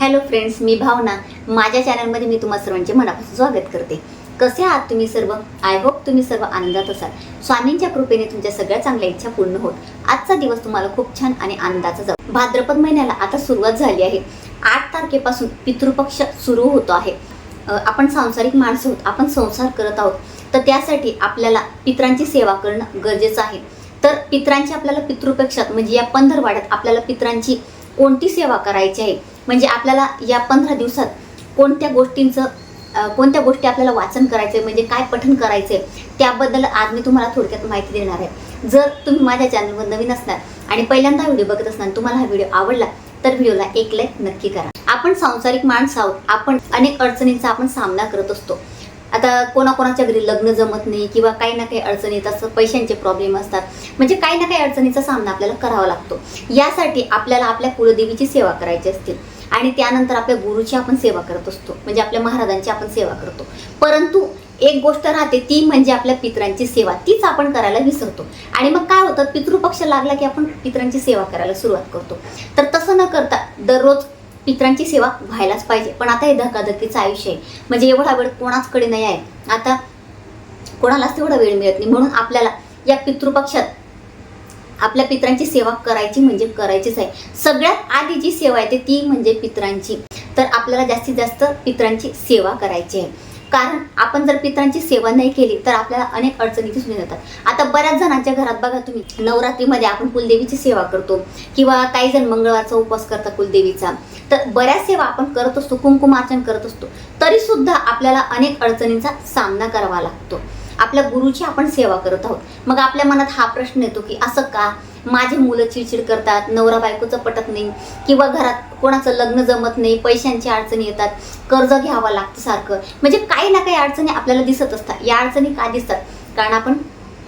Hello friends मी भावना. माझ्या चॅनलमध्ये मी तुम्हा सर्वांचे मनापासून स्वागत करते. कसे आहात तुम्ही सर्व? आय होप तुम्ही सर्व आनंदात असाल. स्वामींच्या कृपेने तुमच्या सगळ्या चांगल्या इच्छा पूर्ण होत. आजचा दिवस तुम्हाला खूप छान आणि आनंदाचा जाऊ. भाद्रपद महिन्याला आता सुरुवात झाली आहे. आठ तारखेपासून पितृपक्ष सुरू होतो आहे. आपण सांसारिक माणसं आहोत. आपण संसार करत आहोत. तर त्यासाठी आपल्याला पित्रांची सेवा करणं गरजेचं आहे. तर पित्रांची आपल्याला पितृपक्षात म्हणजे या पंधरवाड्यात आपल्याला पित्रांची कोणती सेवा करायची आहे? म्हणजे आपल्याला या पंधरा दिवसात कोणत्या गोष्टींचं कोणत्या गोष्टी आपल्याला वाचन करायचं आहे म्हणजे काय पठन करायचं आहे त्याबद्दल आज मी तुम्हाला थोडक्यात माहिती देणार आहे. जर तुम्ही माझ्या चॅनलवर नवीन असणार आणि पहिल्यांदा व्हिडिओ बघत असणार तुम्हाला हा व्हिडिओ आवडला तर व्हिडिओला एक लाईक नक्की करा. आपण सांसारिक माणसं आहोत. आपण अनेक अडचणींचा आपण सामना करत असतो. आता कोणाकोणाच्या घरी लग्न जमत नाही किंवा काही ना काही अडचणी येत असतात पैशांचे प्रॉब्लेम असतात. म्हणजे काही ना काही अडचणीचा सामना आपल्याला करावा लागतो. यासाठी आपल्याला आपल्या कुलदेवीची सेवा करायची असते. आणि त्यानंतर आपल्या गुरुची आपण सेवा करत असतो. म्हणजे आपल्या महाराजांची आपण सेवा करतो. परंतु एक गोष्ट राहते ती म्हणजे आपल्या पित्रांची सेवा. तीच आपण करायला विसरतो. आणि मग काय होतं पितृपक्ष लागला की आपण पित्रांची सेवा करायला सुरुवात करतो. तर तसं न करता दररोज पित्रांची सेवा व्हायलाच पाहिजे. पण आता हे धकाधकीचं आयुष्य आहे. म्हणजे एवढा वेळ कोणाचकडे नाही आहे. आता कोणालाच तेवढा वेळ मिळत नाही. म्हणून आपल्याला या पितृपक्षात आपल्या पित्रांची सेवा करायची म्हणजे करायचीच आहे. सगळ्यात आधी जी सेवा आहे ती म्हणजे पित्रांची. तर आपल्याला जास्तीत जास्त पित्रांची सेवा करायची आहे. कारण आपण जर पित्रांची सेवा नाही केली तर आपल्याला अनेक अडचणी दिसून येतात. आता बऱ्याच जणांच्या घरात बघा तुम्ही नवरात्रीमध्ये आपण कुलदेवीची सेवा करतो. किंवा काही जण मंगळवारचा उपवास करतात कुलदेवीचा. तर बऱ्याच सेवा आपण करत असतो कुंकुमार्चन करत असतो. तरी सुद्धा आपल्याला अनेक अडचणींचा सामना करावा लागतो. आपल्या गुरुची आपण सेवा करत आहोत. मग आपल्या मनात हा प्रश्न येतो की असं का? माझे मुलं चिडचिड करतात नवरा बायकोचं पटत नाही किंवा घरात कोणाचं लग्न जमत नाही पैशांची अडचणी येतात कर्ज घ्यावं लागतं सारखं. म्हणजे काही ना काही अडचणी आपल्याला दिसत असतात. या अडचणी का दिसतात? कारण आपण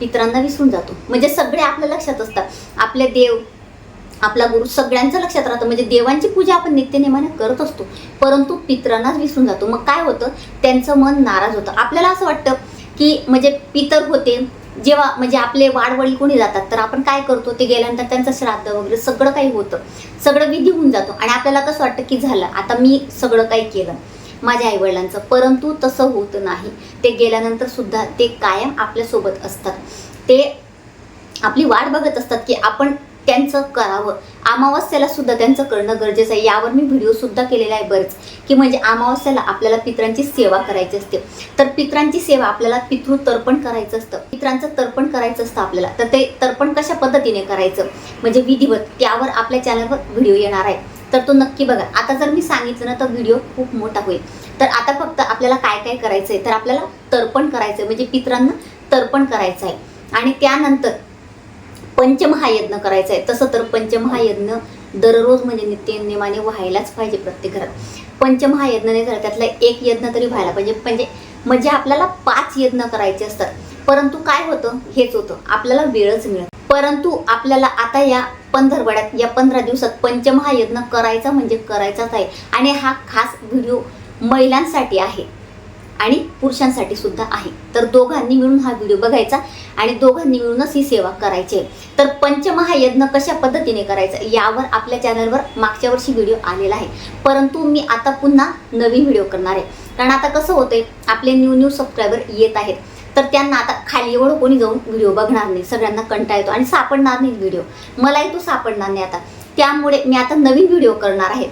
पित्रांना विसरून जातो. म्हणजे सगळे आपल्या लक्षात असतात. आपले देव आपला गुरु सगळ्यांचं लक्षात राहतं. म्हणजे देवांची पूजा आपण नित्यनेमाने करत असतो. परंतु पित्रांनाच विसरून जातो. मग काय होतं? त्यांचं मन नाराज होतं. आपल्याला असं वाटतं की म्हणजे पितर होते. जेव्हा म्हणजे आपले वाडवडील कोणी जातात तर आपण काय करतो? ते गेल्यानंतर त्यांचं श्राद्ध वगैरे सगळं काही होतं. सगळं विधी होऊन जातो. आणि आपल्याला कसं वाटतं की झालं आता मी सगळं काही केलं. माझ्या आईवडिलांचं. परंतु तसं होत नाही. ते गेल्यानंतर सुद्धा ते कायम आपल्यासोबत असतात. ते आपली वाट बघत असतात की आपण त्यांचं करावं. अमावस्याला सुद्धा त्यांचं करणं गरजेचं आहे. यावर मी व्हिडिओ सुद्धा केलेला आहे बरंच. की म्हणजे अमावस्याला आपल्याला पित्रांची सेवा करायची असते. तर पित्रांची सेवा आपल्याला पितृ तर्पण करायचं असतं. पित्रांचं तर्पण करायचं असतं आपल्याला. तर ते तर्पण कशा पद्धतीने करायचं? म्हणजे विधिवत त्यावर आपल्या चॅनलवर व्हिडिओ येणार आहे. तर तो नक्की बघा. आता जर मी सांगितलं ना तर व्हिडिओ खूप मोठा होईल. तर आता फक्त आपल्याला काय काय करायचं आहे तर आपल्याला तर्पण करायचं आहे म्हणजे पित्रांना तर्पण करायचं आहे आणि त्यानंतर पंचमहायज्ञ करायचा आहे तसं तर पंचमहायज्ञ दररोज म्हणजे नित्य नियमाने व्हायलाच पाहिजे प्रत्येक घरात. पंचमहायज्ञ नाही झाला त्यातला एक यज्ञ तरी व्हायला पाहिजे. म्हणजे म्हणजे आपल्याला पाच यज्ञ करायचे असतात. परंतु काय होतं? हेच होतं. आपल्याला वेळच मिळत परंतु आपल्याला आता या पंधरवड्यात या पंधरा दिवसात पंचमहायज्ञ करायचा म्हणजे करायचाच आहे. आणि हा खास व्हिडिओ महिलांसाठी आहे. आणि पुरुषांसाठी सुद्धा आहे. तर दोघांनी मिळून हा व्हिडिओ बघायचा आणि दोघांनी मिळूनच ही सेवा करायची आहे. तर पंचमहायज्ञ कशा पद्धतीने करायचं यावर आपल्या चॅनलवर मागच्या वर्षी व्हिडिओ आलेला आहे. परंतु मी आता पुन्हा नवीन व्हिडिओ करणार आहे. कारण आता कसं होतंय आपले न्यू न्यू सबस्क्रायबर येत आहेत. तर त्यांना आता खाली एवढं कोणी जाऊन व्हिडिओ बघणार नाही. सगळ्यांना कंटाळा येतो आणि सापडणार नाही व्हिडिओ. मलाही तो सापडणार नाही आता. त्यामुळे मी आता नवीन व्हिडिओ करणार आहे.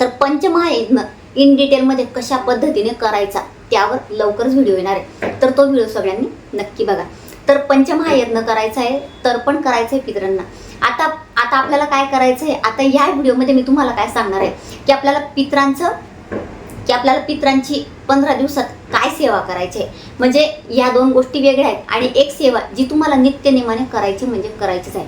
तर पंचमहायज्ञ इन डिटेलमध्ये कशा पद्धतीने करायचा त्यावर लवकरच व्हिडिओ येणार आहे. तर तो व्हिडिओ सगळ्यांनी नक्की बघा. तर पंचमहायज्ञ करायचा आहे तर्पण करायचं आहे पितरांना. आता आता आपल्याला काय करायचं आहे? आता ह्या व्हिडिओमध्ये मी तुम्हाला काय सांगणार आहे? की आपल्याला पित्रांचं की आपल्याला पित्रांची पंधरा दिवसात काय सेवा करायची आहे? म्हणजे या दोन गोष्टी वेगळ्या आहेत. आणि एक सेवा जी तुम्हाला नित्यनेमाने करायची म्हणजे करायचीच आहे.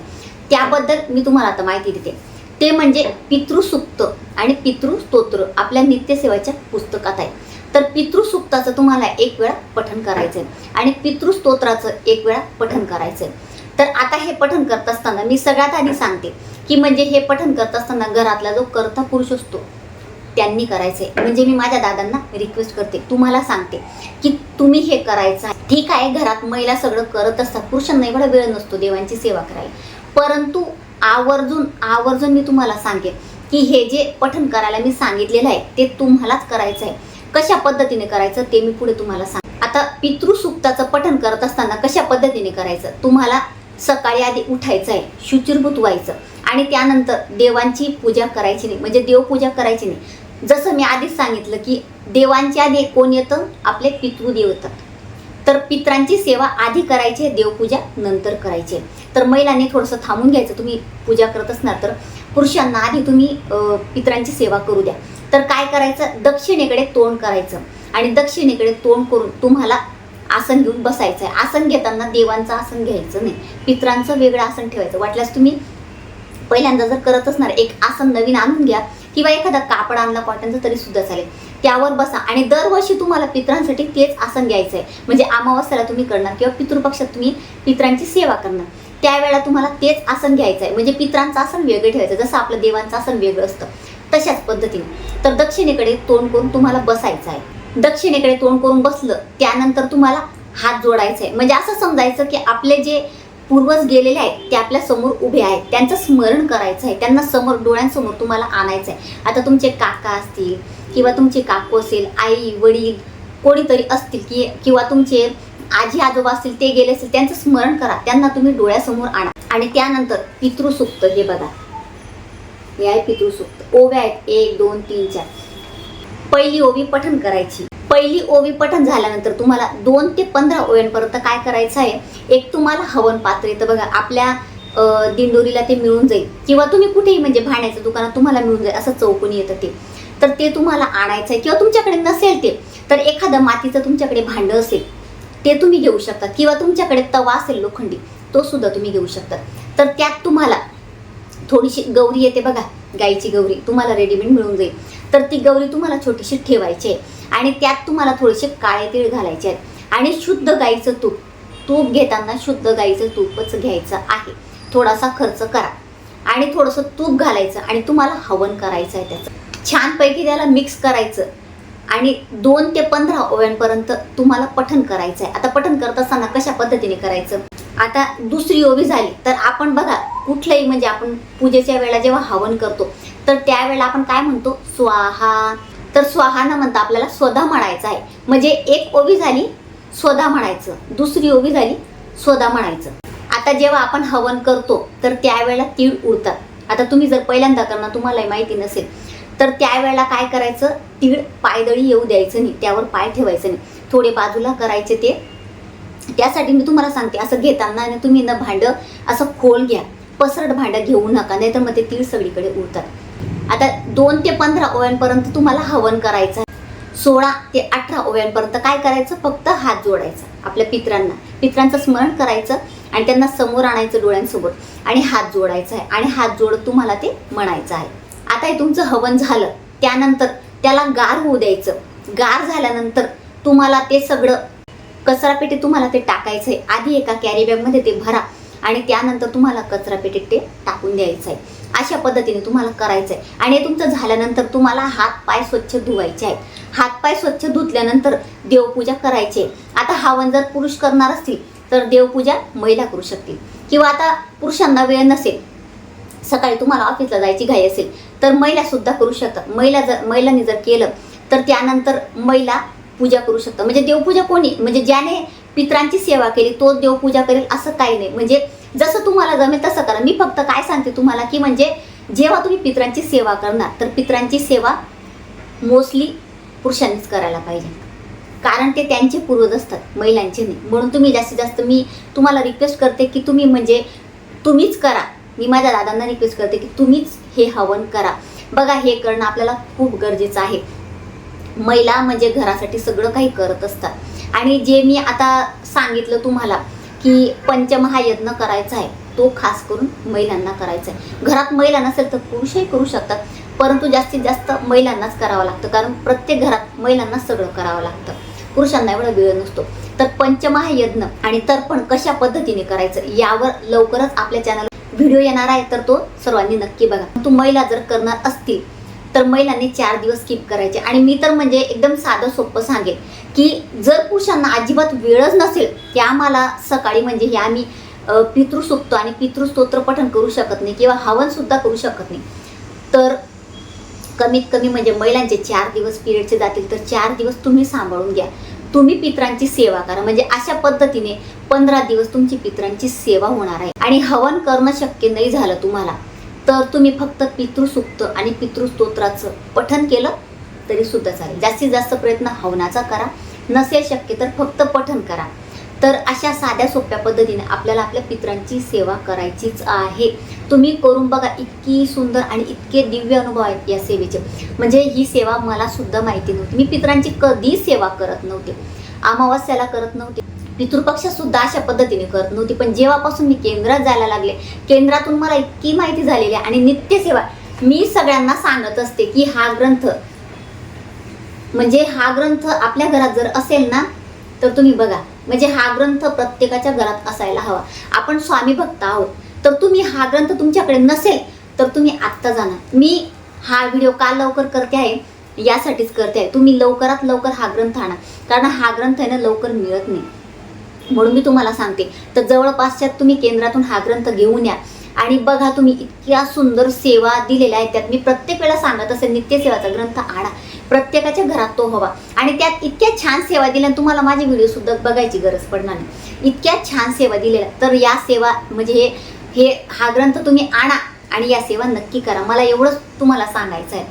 त्याबद्दल मी तुम्हाला आता माहिती देते. ते म्हणजे पितृसुक्त आणि पितृस्तोत्र आपल्या नित्यसेवाच्या पुस्तकात आहे. तर पितृसुक्ताचं तुम्हाला एक वेळा पठण करायचं आहे आणि पितृस्तोत्राचं एक वेळा पठण करायचं आहे तर आता हे पठण करत असताना मी सगळ्यात आधी सांगते की म्हणजे हे पठण करत असताना घरातला जो कर्ता पुरुष असतो त्यांनी करायचे म्हणजे मी माझ्या दादांना रिक्वेस्ट करते तुम्हाला सांगते की तुम्ही हे करायचं आहे. ठीक आहे घरात महिला सगळं करत असतात पुरुषांना एवढा वेळ नसतो देवांची सेवा करायला. परंतु आवर्जून आवर्जून मी तुम्हाला सांगेन की हे जे पठन करायला मी सांगितलेलं आहे ते तुम्हालाच करायचं आहे. कशा पद्धतीने करायचं ते मी पुढे तुम्हाला सांग आता पितृसुक्ताचं पठन करत असताना कशा पद्धतीने करायचं? तुम्हाला सकाळी आधी उठायचं आहे शुचिरभूत व्हायचं. आणि त्यानंतर देवांची पूजा करायची नाही म्हणजे देवपूजा करायची नाही. जसं मी आधीच सांगितलं की देवांच्या आधी कोण येतं? आपले पितृदेव येतात. तर पित्रांची सेवा आधी करायची आहे देवपूजा नंतर करायची आहे. तर महिलांनी थोडंसं थांबून घ्यायचं. तुम्ही पूजा करत असणार तर पुरुषांना आधी तुम्ही पितरांची पित्रांची सेवा करू द्या. तर काय करायचं? दक्षिणेकडे तोंड करायचं. आणि दक्षिणेकडे तोंड करून तुम्हाला आसन घेऊन बसायचं आहे आसन घेताना देवांचं आसन घ्यायचं नाही. पित्रांचं वेगळं आसन ठेवायचं. वाटल्यास तुम्ही पहिल्यांदा जर करत असणार एक आसन नवीन आणून घ्या किंवा एखादा कापड आणला कॉटनचं तरी सुद्धा चालेल. त्यावर बसा. आणि दरवर्षी तुम्हाला पित्रांसाठी तेच आसन घ्यायचं आहे म्हणजे अमावस्याला तुम्ही करणार किंवा पितृपक्षात तुम्ही पित्रांची सेवा करणार. त्यावेळेला तुम्हाला तेच आसन घ्यायचं आहे म्हणजे पित्रांचं आसन वेगळं ठेवायचं. जसं आपलं देवांचं आसन वेगळं असतं. तशाच पद्धतीने. तर दक्षिणेकडे तोंड करून तुम्हाला बसायचं आहे दक्षिणेकडे तोंड करून बसलं त्यानंतर तुम्हाला हात जोडायचा आहे म्हणजे असं समजायचं की आपले जे पूर्वज गेलेले आहेत ते आपल्यासमोर उभे आहेत. त्यांचं स्मरण करायचं आहे त्यांना समोर डोळ्यांसमोर तुम्हाला आणायचं आहे आता तुमचे काका असतील किंवा तुमचे काकू असेल आई वडील कोणीतरी असतील की किंवा तुमचे आजी आजोबा असतील ते गेले असतील त्यांचं स्मरण करा. त्यांना तुम्ही डोळ्यासमोर आणा. आणि त्यानंतर पितृसुक्त हे बघा. हे आहे पितृसुक्त ओव्या आहेत. एक दोन तीन चार. पहिली ओवी पठण करायची. पहिली ओवी पठण झाल्यानंतर तुम्हाला दोन ते पंधरा ओव्यांपर्यंत काय करायचं आहे? एक तुम्हाला हवन पात्र येतं. बघा आपल्या दिंडोरीला ते मिळून जाईल. किंवा तुम्ही कुठेही म्हणजे भाण्याचं दुकानात तुम्हाला मिळून जाईल. असं चौकोनी येतं ते. तर ते तुम्हाला आणायचं आहे. किंवा तुमच्याकडे नसेल ते तर एखादं मातीचं तुमच्याकडे भांडं असेल ते तुम्ही घेऊ शकता. किंवा तुमच्याकडे तवा असेल लोखंडी तो सुद्धा तुम्ही घेऊ शकता. तर त्यात तुम्हाला थोडीशी गौरी येते बघा गाईची गौरी. तुम्हाला रेडीमेड मिळून जाईल. तर ती गौरी तुम्हाला छोटीशी ठेवायची आहे. आणि त्यात तुम्हाला थोडेसे काळे तीळ घालायचे आहेत. आणि शुद्ध गाईचं तूप तूप घेताना शुद्ध गाईचं तूपच घ्यायचं आहे. थोडासा खर्च करा. आणि थोडंसं तूप घालायचं आणि तुम्हाला हवन करायचं आहे त्याचं. छानपैकी त्याला मिक्स करायचं. आणि दोन ते पंधरा ओव्यांपर्यंत तुम्हाला पठन करायचं आहे आता पठन करत असताना कशा पद्धतीने करायचं? आता दुसरी ओवी झाली तर आपण बघा कुठलंही म्हणजे आपण पूजेच्या वेळेला जेव्हा हवन करतो तर त्यावेळेला आपण काय म्हणतो? स्वाहा. तर स्वाहा न म्हणता आपल्याला स्वधा म्हणायचं आहे. म्हणजे एक ओवी झाली स्वधा म्हणायचं. दुसरी ओवी झाली स्वधा म्हणायचं. आता जेव्हा आपण हवन करतो तर त्यावेळेला तीळ उडतात. आता तुम्ही जर पहिल्यांदा करणार तुम्हालाही माहिती नसेल. तर त्यावेळेला काय करायचं? तीळ पायदळी येऊ द्यायचं नाही त्यावर पाय ठेवायचं नाही. थोडे बाजूला करायचे ते. त्यासाठी मी तुम्हाला सांगते असं घेताना आणि तुम्ही ना भांडं असं खोल घ्या. पसरट भांडं घेऊ नका नाहीतर मग ते तीळ सगळीकडे उरतात आता दोन ते पंधरा ओव्यांपर्यंत तुम्हाला हवन करायचं आहे. सोळा ते अठरा ओव्यांपर्यंत काय करायचं? फक्त हात जोडायचा आपल्या पित्रांना. पित्रांचं स्मरण करायचं आणि त्यांना समोर आणायचं डोळ्यांसोबत आणि हात जोडायचा आहे. आणि हात जोडत तुम्हाला ते म्हणायचं आहे. आता हे तुमचं हवन झालं. त्यानंतर त्याला गार होऊ द्यायचं. गार झाल्यानंतर तुम्हाला ते सगळं कचरापेटीत तुम्हाला ते टाकायचं आहे आधी एका कॅरी बॅगमध्ये ते भरा आणि त्यानंतर तुम्हाला कचरापेटीत ते टाकून द्यायचं आहे अशा पद्धतीने तुम्हाला करायचं आहे आणि हे तुमचं झाल्यानंतर तुम्हाला हात पाय स्वच्छ धुवायचे आहेत. हात पाय स्वच्छ धुतल्यानंतर देवपूजा करायची आहे. आता हवन जर पुरुष करणार असतील तर देवपूजा महिला करू शकतील. किंवा आता पुरुषांना वेळ नसेल सकाळी तुम्हाला ऑफिसला जायची घाई असेल तर महिला सुद्धा करू शकतात. महिला जर महिलांनी जर केलं तर त्यानंतर महिला पूजा करू शकतात. म्हणजे देवपूजा कोणी? म्हणजे ज्याने पित्रांची सेवा केली तो देवपूजा करेल असं काही नाही. म्हणजे जसं तुम्हाला जमेल तसं करा. मी फक्त काय सांगते तुम्हाला की म्हणजे जेव्हा तुम्ही पित्रांची सेवा करणार तर पित्रांची सेवा मोस्टली पुरुषांनीच करायला पाहिजे. कारण ते त्यांचे पूर्वज असतात महिलांचे नाही. म्हणून तुम्ही जास्तीत जास्त मी तुम्हाला रिक्वेस्ट करते की तुम्ही म्हणजे तुम्हीच करा. मी माझ्या दादांना रिक्वेस्ट करते की तुम्हीच हे हवन करा. बघा हे करणं आपल्याला खूप गरजेचं आहे. महिला म्हणजे घरासाठी सगळं काही करत असतात. आणि जे मी आता सांगितलं तुम्हाला की पंचमहायज्ञ करायचा आहे तो खास करून महिलांना करायचा आहे. घरात महिला नसेल तर पुरुषही करू शकतात परंतु जास्तीत जास्त महिलांनाच करावं लागतं कारण प्रत्येक घरात महिलांना सगळं करावं लागतं. पुरुषांना एवढा वेळ नसतो. तर पंचमहायज्ञ आणि तर्पण कशा पद्धतीने करायचं यावर लवकरच आपल्या चॅनल व्हिडिओ येणार आहे तर तो सर्वांनी नक्की बघा. तू महिला जर करणार असतील तर महिलांनी चार दिवस स्किप करायचे. आणि मी तर म्हणजे एकदम साधं सोपं सांगेन की जर पुरुषांना अजिबात वेळच नसेल की आम्हाला सकाळी म्हणजे हे आम्ही अ, पितृसुक्त आणि पितृस्तोत्र पठण करू शकत नाही किंवा हवनसुद्धा करू शकत नाही. तर कमीत कमी म्हणजे महिलांचे चार दिवस पिरियडचे जातील तर चार दिवस तुम्ही सांभाळून घ्या. तुम्ही पित्रांची सेवा करा. म्हणजे अशा पद्धतीने पंधरा दिवस तुमची पित्रांची सेवा होणार आहे. आणि हवन करणं शक्य नाही झालं तुम्हाला तर तुम्ही फक्त पितृसुक्त आणि पितृस्तोत्राचं पठन केलं तरी सुद्धा चालेल. जास्तीत जास्त प्रयत्न हवनाचा करा. नसेल शक्य तर फक्त पठन करा. तर अशा साध्या सोप्या पद्धतीने आपल्याला आपल्या पित्रांची सेवा करायचीच आहे. तुम्ही करून बघा इतकी सुंदर आणि इतके दिव्य अनुभव आहेत या सेवेचे. म्हणजे ही सेवा मला सुद्धा माहिती नव्हती. मी पित्रांची कधी सेवा करत नव्हते. अमावस्याला करत नव्हते. पितृपक्ष सुद्धा अशा पद्धतीने करत नव्हती. पण जेव्हापासून मी केंद्रात जायला लागले केंद्रातून मला इतकी माहिती झालेली आहे आणि नित्यसेवा मी सगळ्यांना सांगत असते की हा ग्रंथ म्हणजे हा ग्रंथ आपल्या घरात जर असेल ना तर तुम्ही बघा म्हणजे हा ग्रंथ प्रत्येकाच्या घरात असायला हवा. आपण स्वामी भक्त आहोत तर तुम्ही हा ग्रंथ तुमच्याकडे नसेल तर तुम्ही आत्ता जाणार. मी हा व्हिडिओ का लवकर करते आहे? यासाठीच करते आहे. तुम्ही लवकरात लवकर हा ग्रंथ आणा. कारण हा ग्रंथ आहे ना लवकर मिळत नाही. म्हणून मी तुम्हाला सांगते तर जवळपासच्या तुम्ही केंद्रातून हा ग्रंथ घेऊन या. आणि बघा तुम्ही इतक्या सुंदर सेवा दिलेल्या आहेत. त्यात मी प्रत्येक वेळा सांगत असेल नित्यसेवाचा ग्रंथ आणा. प्रत्येकाच्या घरात तो हवा. आणि त्यात इतक्या छान सेवा दिल्या आणि तुम्हाला माझे व्हिडिओसुद्धा बघायची गरज पडणार नाही. इतक्या छान सेवा दिलेल्या. तर या सेवा म्हणजे हे हे हा ग्रंथ तुम्ही आणा आणि या सेवा नक्की करा. मला एवढंच तुम्हाला सांगायचं आहे.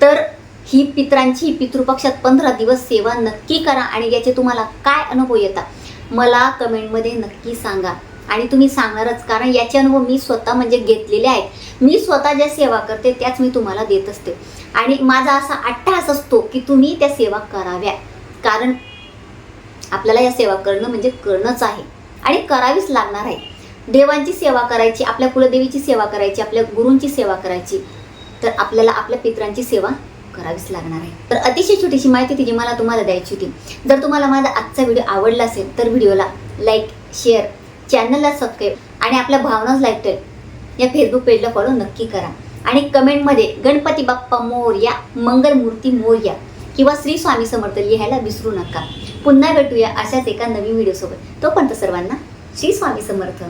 तर ही पित्रांची पितृपक्षात पंधरा दिवस सेवा नक्की करा आणि याचे तुम्हाला काय अनुभव येतात मला कमेंटमध्ये नक्की सांगा. आणि तुम्ही सांगणारच कारण याचे अनुभव मी स्वतः म्हणजे घेतलेले आहेत. मी स्वतः ज्या सेवा करते त्याच मी तुम्हाला देत असते. आणि माझा असा अट्टहास असतो की तुम्ही त्या सेवा कराव्या. कारण आपल्याला या सेवा करणं म्हणजे करणंच आहे. आणि करावीच लागणार आहे. देवांची सेवा करायची आपल्या कुलदेवीची सेवा करायची आपल्या गुरूंची सेवा करायची तर आपल्याला आपल्या पित्रांची सेवा करावीच लागणार आहे. तर अतिशय छोटीशी माहिती ती जी मला तुम्हाला द्यायची होती. जर तुम्हाला माझा आजचा व्हिडिओ आवडला असेल तर व्हिडिओला लाईक शेअर चॅनलला सबस्क्राईब आणि आपल्या भावनाच लाईफस्टाईल या फेसबुक पेजला फॉलो नक्की करा. आणि कमेंटमध्ये गणपती बाप्पा मोरया मंगलमूर्ती मोरया किंवा श्री स्वामी समर्थ लिहायला विसरू नका. पुन्हा भेटूया अशाच एका नवीन व्हिडिओसोबत तोपर्यंत सर्वांना श्री स्वामी समर्थ.